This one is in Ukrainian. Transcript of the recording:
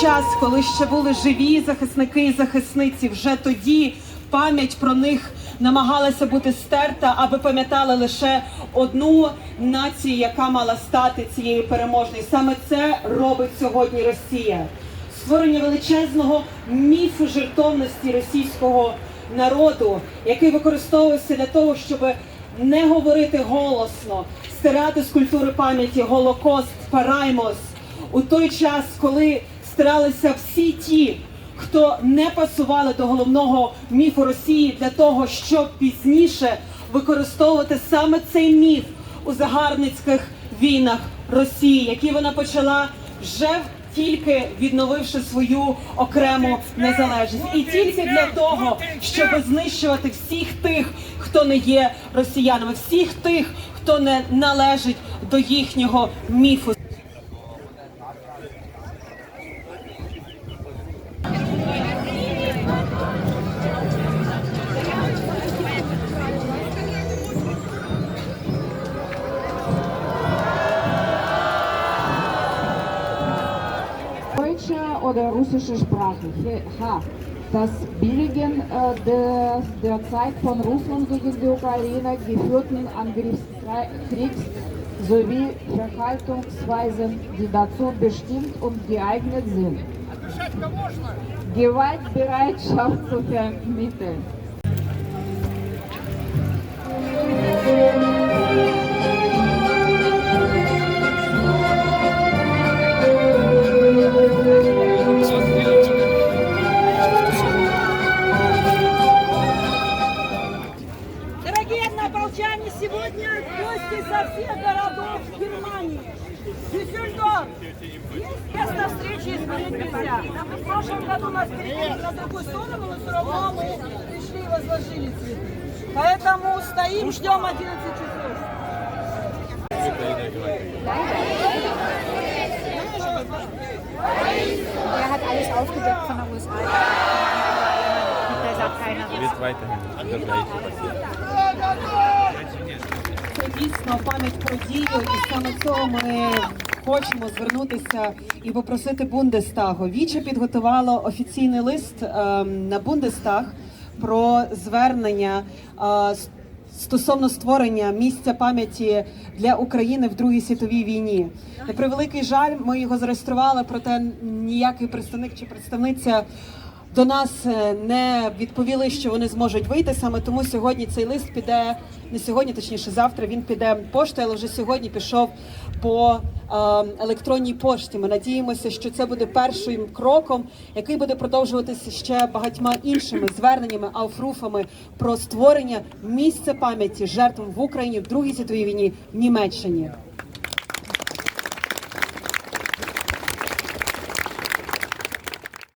час, коли ще були живі захисники і захисниці, вже тоді пам'ять про них намагалася бути стерта, аби пам'ятали лише одну націю, яка мала стати цією переможною. Саме це робить сьогодні Росія. Створення величезного міфу жертовності російського народу, який використовувався для того, щоб не говорити голосно, стирати з культури пам'яті Голокост, Параймос у той час, коли стиралися всі ті, хто не пасували до головного міфу Росії для того, щоб пізніше використовувати саме цей міф у загарбницьких війнах Росії, які вона почала вже тільки відновивши свою окрему незалежність, і тільки для того, щоб знищувати всіх тих, хто не є росіянами, всіх тих, хто не належить до їхнього міфу. Oder russische Sprache. Ha. Das Billigen äh, der, Zeit von Russland gegen die Ukraine geführten Angriffskriegs sowie Verhaltensweisen, die dazu bestimmt und geeignet sind, Gewaltbereitschaft zu vermitteln. Нельзя. В прошлом году нас перевели на другую сторону, но все равно мы пришли и возложили цветы. Поэтому стоим, ждем 11 часов. Er hat alles aufgedeckt von der USA. Da sagt keiner. wird weiterhin das Gleiche passieren. Це дійсно пам'ять про дію, і саме цього ми хочемо звернутися і попросити Бундестагу. Віче підготувало офіційний лист ем, на Бундестаг про звернення е, стосовно створення місця пам'яті для України в Другій світовій війні. На превеликий жаль, ми його зареєстрували, проте ніякий представник чи представниця до нас е, не відповіли, що вони зможуть вийти. Саме тому сьогодні цей лист піде не сьогодні, точніше завтра. Він піде поштою, але вже сьогодні пішов по е, електронній пошті. Ми надіємося, що це буде першим кроком, який буде продовжуватися ще багатьма іншими зверненнями, ауфруфами про створення місця пам'яті жертвам в Україні в Другій світовій війні в Німеччині.